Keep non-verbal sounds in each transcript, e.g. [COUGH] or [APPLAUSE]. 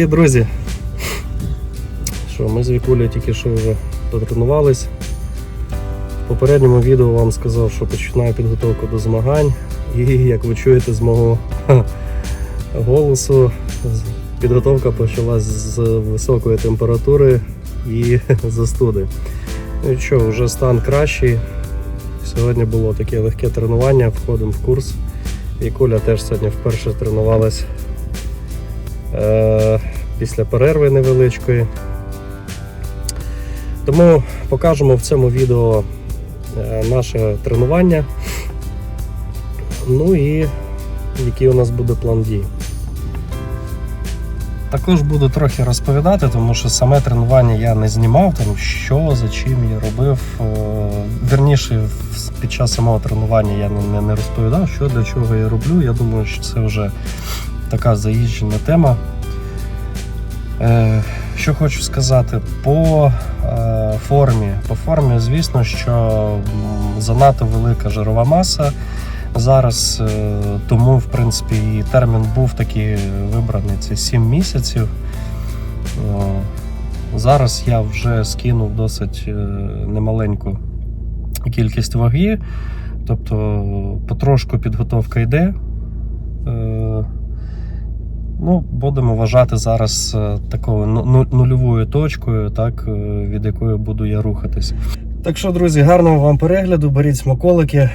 Привіт, друзі! Що, ми з Вікулею тільки що вже потренувались. В попередньому відео вам сказав, що починаю підготовку до змагань. І як ви чуєте з мого голосу, підготовка почалась з високої температури і застуди. Ну і що, вже стан кращий. Сьогодні було таке легке тренування, входимо в курс. Вікуля теж сьогодні вперше тренувалась е, після перерви невеличкої. Тому покажемо в цьому відео е, наше тренування. Ну і який у нас буде план дій. Також буду трохи розповідати, тому що саме тренування я не знімав, там що, за чим я робив. Е, Вірніше, в- під час самого тренування я не розповідав, що для чого я роблю. Я думаю, що це вже така заїжджена тема. Е, що хочу сказати, по е, формі. По формі, звісно, що занадто велика жирова маса. Зараз е, тому, в принципі, і термін був такий вибраний це 7 місяців. Зараз я вже скинув досить немаленьку кількість ваги, тобто потрошку підготовка йде. Е, Ну, будемо вважати зараз е, такою ну- ну- нульовою точкою, так, е, від якої буду я рухатись. Так що, друзі, гарного вам перегляду, беріть смаколики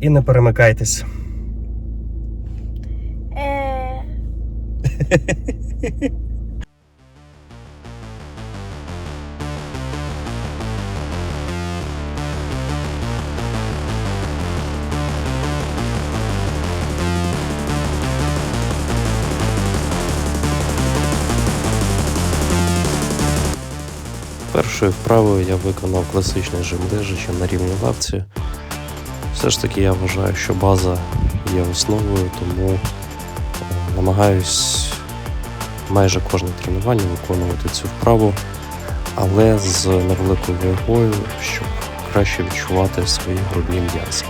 і не перемикайтесь. [LAUGHS] Першою вправою я виконав класичний жим лежачи на рівні лавці. Все ж таки я вважаю, що база є основою, тому е, намагаюсь майже кожне тренування виконувати цю вправу, але з невеликою вагою, щоб краще відчувати свої грудні м'язи.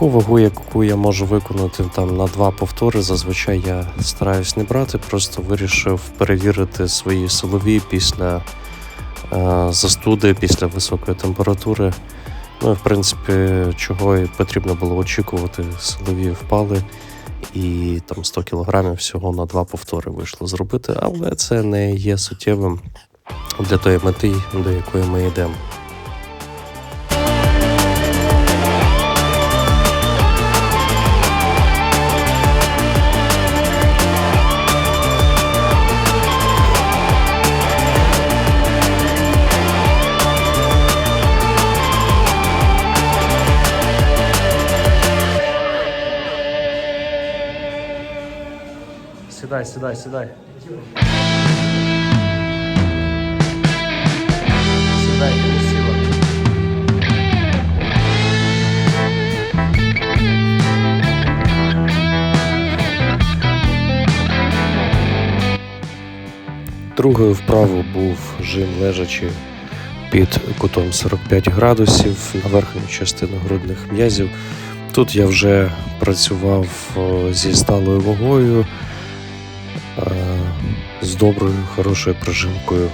Таку вагу, яку я можу виконати там на два повтори, зазвичай я стараюсь не брати, просто вирішив перевірити свої силові після е, застуди, після високої температури. Ну і в принципі, чого і потрібно було очікувати, силові впали, і там 100 кілограмів всього на два повтори вийшло зробити, але це не є суттєвим для тої мети, до якої ми йдемо. Сідай, сідай, сідай. Сідай, ти сіла. Другою вправою був жим лежачи під кутом 45 градусів на верхню частину грудних м'язів. Тут я вже працював зі сталою вагою, е, доброю, хорошою прижимкою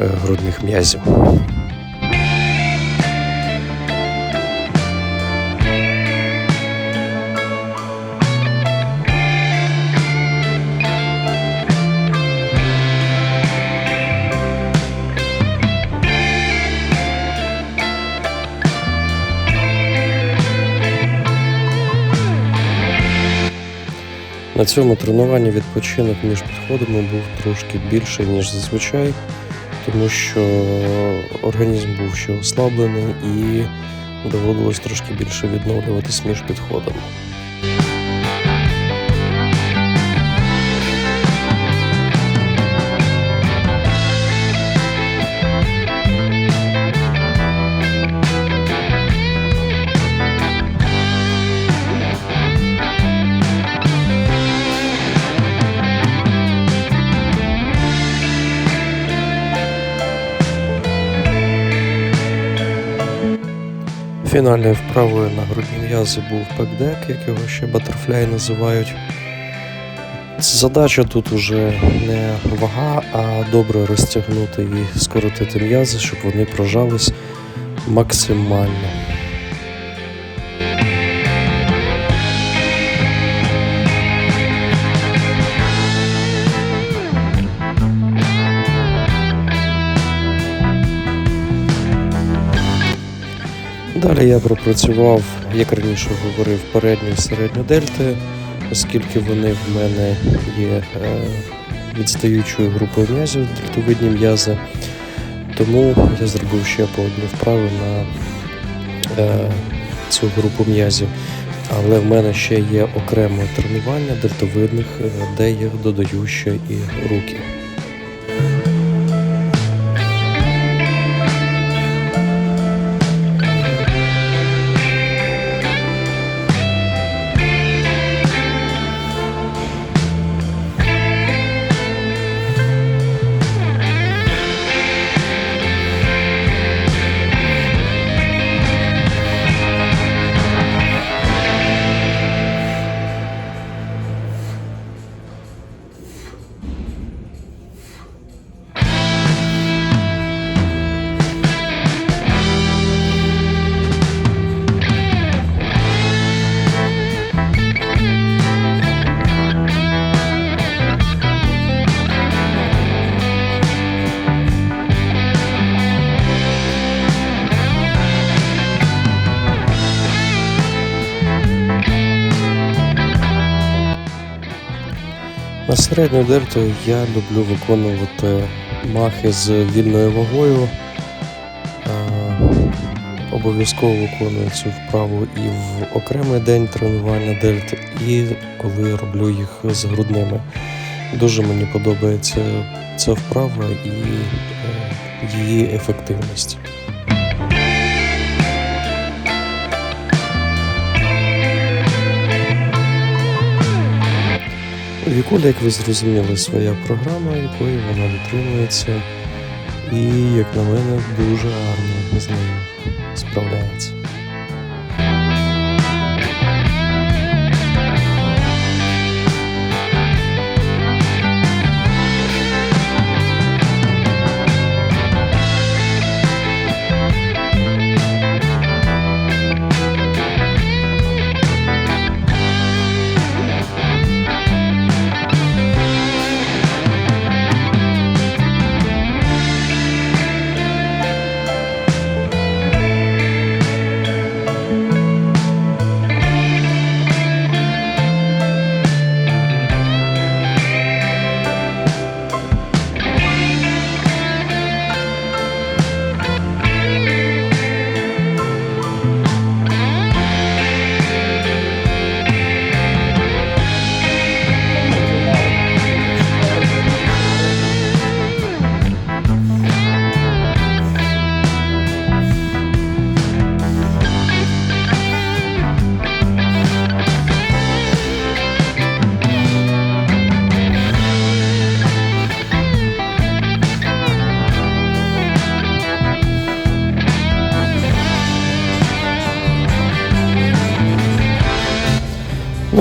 е, грудних м'язів. На цьому тренуванні відпочинок між підходами був трошки більший, ніж зазвичай, тому що організм був ще ослаблений і доводилось трошки більше відновлюватись між підходами. Фінальною вправою на грудні м'язи був пекдек, як його ще батерфляй називають. Задача тут уже не вага, а добре розтягнути і скоротити м'язи, щоб вони прожались максимально. Далі я пропрацював, як раніше говорив, передню і середню дельти, оскільки вони в мене є е, відстаючою групою м'язів, дельтовидні м'язи. Тому я зробив ще по одній вправі на е, цю групу м'язів. Але в мене ще є окреме тренування дельтовидних, е, де я додаю ще і руки. На середню дельту я люблю виконувати махи з вільною вагою. Обов'язково виконую цю вправу і в окремий день тренування дельт, і коли роблю їх з грудними. Дуже мені подобається ця вправа і е, її ефективність. У Вікулі, як ви зрозуміли, своя програма, якої вона дотримується, і, як на мене, дуже гарно з нею справляється.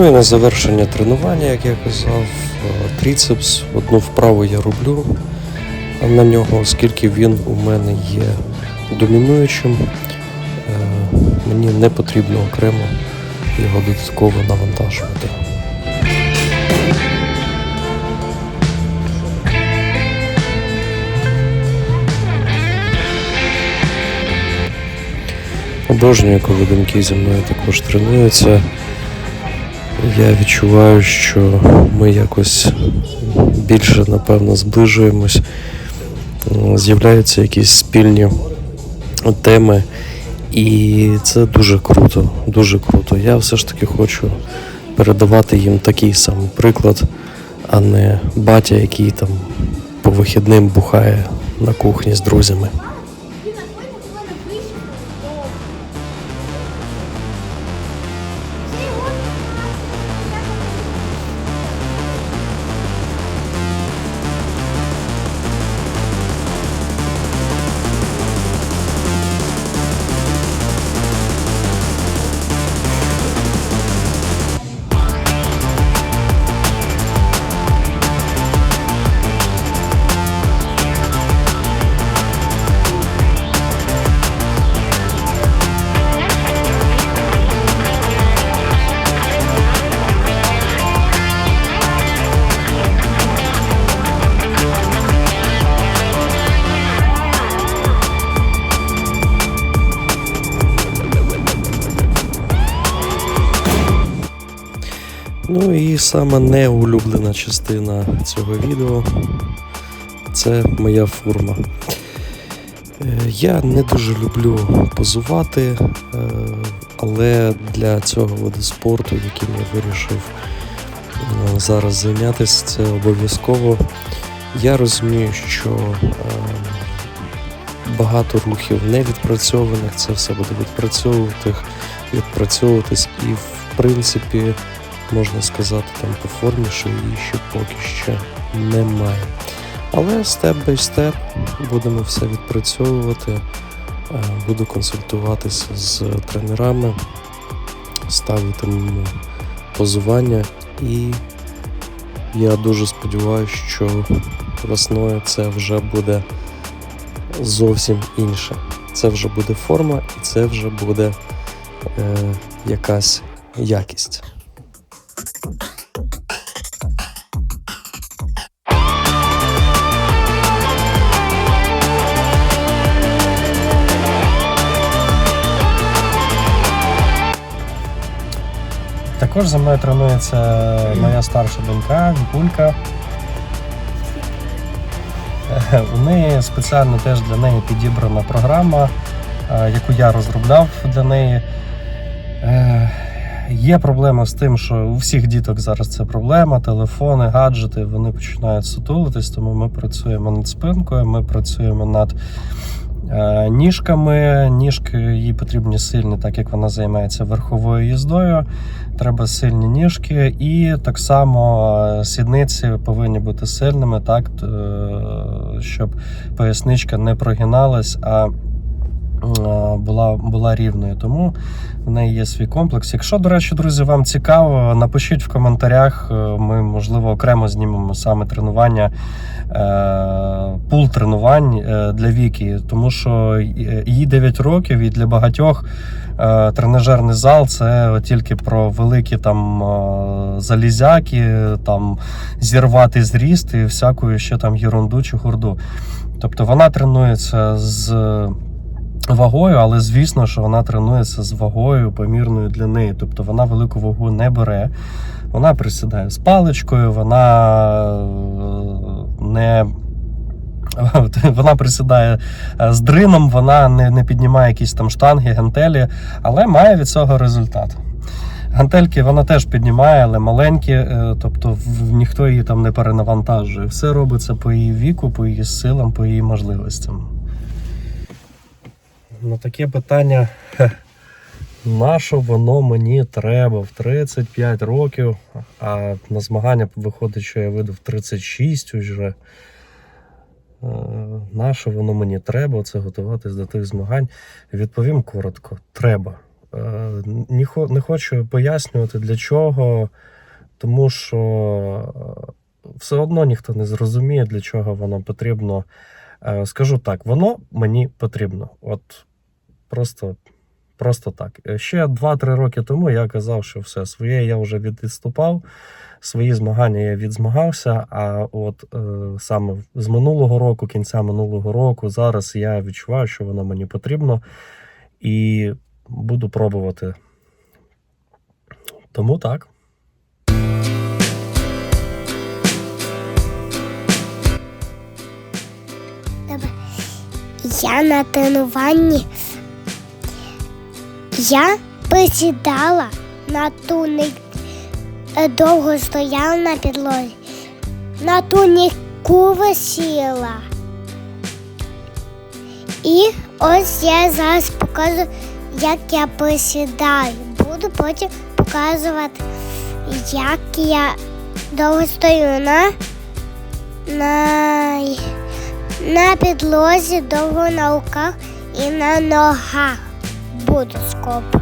Ну і на завершення тренування, як я казав, е, тріцепс. Одну вправу я роблю на нього, оскільки він у мене є домінуючим. Е, Мені не потрібно окремо його додатково навантажувати. Обожнюю, коли доньки зі мною також тренуються. Я відчуваю, що ми якось більше, напевно, зближуємось. З'являються якісь спільні теми, і це дуже круто, дуже круто. Я все ж таки хочу передавати їм такий самий приклад, а не батя, який там по вихідним бухає на кухні з друзями. Ну і саме неулюблена частина цього відео це моя форма. Е, Я не дуже люблю позувати, е, але для цього виду спорту, яким я вирішив е, зараз зайнятися, це обов'язково. Я розумію, що багато рухів не відпрацьованих, це все буде відпрацьовувати, відпрацьовуватись, і в принципі можна сказати, там по формі, що її ще поки що немає. Але степ бай степ будемо все відпрацьовувати. Е, Буду консультуватися з тренерами, ставитимемо позування, і я дуже сподіваюся, що весною це вже буде зовсім інше. Це вже буде форма і це вже буде е, якась якість. Також за мною тренується моя старша донька Вікулька. У неї спеціально теж для неї підібрана програма, е, яку я розробляв для неї. Е, Є проблема з тим, що у всіх діток зараз це проблема, телефони, гаджети, вони починають сутулитись, тому ми працюємо над спинкою, ми працюємо над ніжками. Ніжки їй потрібні сильні, так як вона займається верховою їздою. Треба сильні ніжки, і так само е, сідниці повинні бути сильними, так, е, щоб поясничка не прогиналась, а е, була, була рівною. Тому в неї є свій комплекс. Якщо, до речі, друзі, вам цікаво, напишіть в коментарях. е, Ми, можливо, окремо знімемо саме тренування, е, пул тренувань е, для Віки, тому що їй 9 років, і для багатьох тренажерний зал це тільки про великі там залізяки, там зірвати зріст і всяку ще там єрунду чи хурду. Тобто вона тренується з вагою, але звісно, що вона тренується з вагою помірною для неї. Тобто вона велику вагу не бере. Вона присідає з паличкою, вона е, не. [LAUGHS] Вона присідає е, з дрином, вона не, не піднімає якісь там штанги, гантелі, але має від цього результат. Гантельки вона теж піднімає, але маленькі, е, тобто ніхто її там не перенавантажує. Все робиться по її віку, по її силам, по її можливостям. На таке питання, хе, на що воно мені треба в 35 років, а на змагання виходить, що я видав 36 уже. Е, На що воно мені треба це готуватись до тих змагань? Відповім коротко: треба. Е, Не, хочу пояснювати для чого, тому що е, все одно ніхто не зрозуміє, для чого воно потрібно. Скажу так, воно мені потрібно. От просто, просто так. Е, Ще 2-3 роки тому я казав, що все своє я вже відступав, свої змагання я відзмагався. А от е, саме з минулого року, кінця минулого року, зараз я відчуваю, що воно мені потрібно, і буду пробувати. Тому так. Я на тренуванні. Я присідала на туник, е, довго стояла на підлозі. На туніку висіла. І ось я зараз покажу, як я присідаю. Буду потім показувати, як я довго стою на, на, на підлозі, довго на руках і на ногах. Буду скоро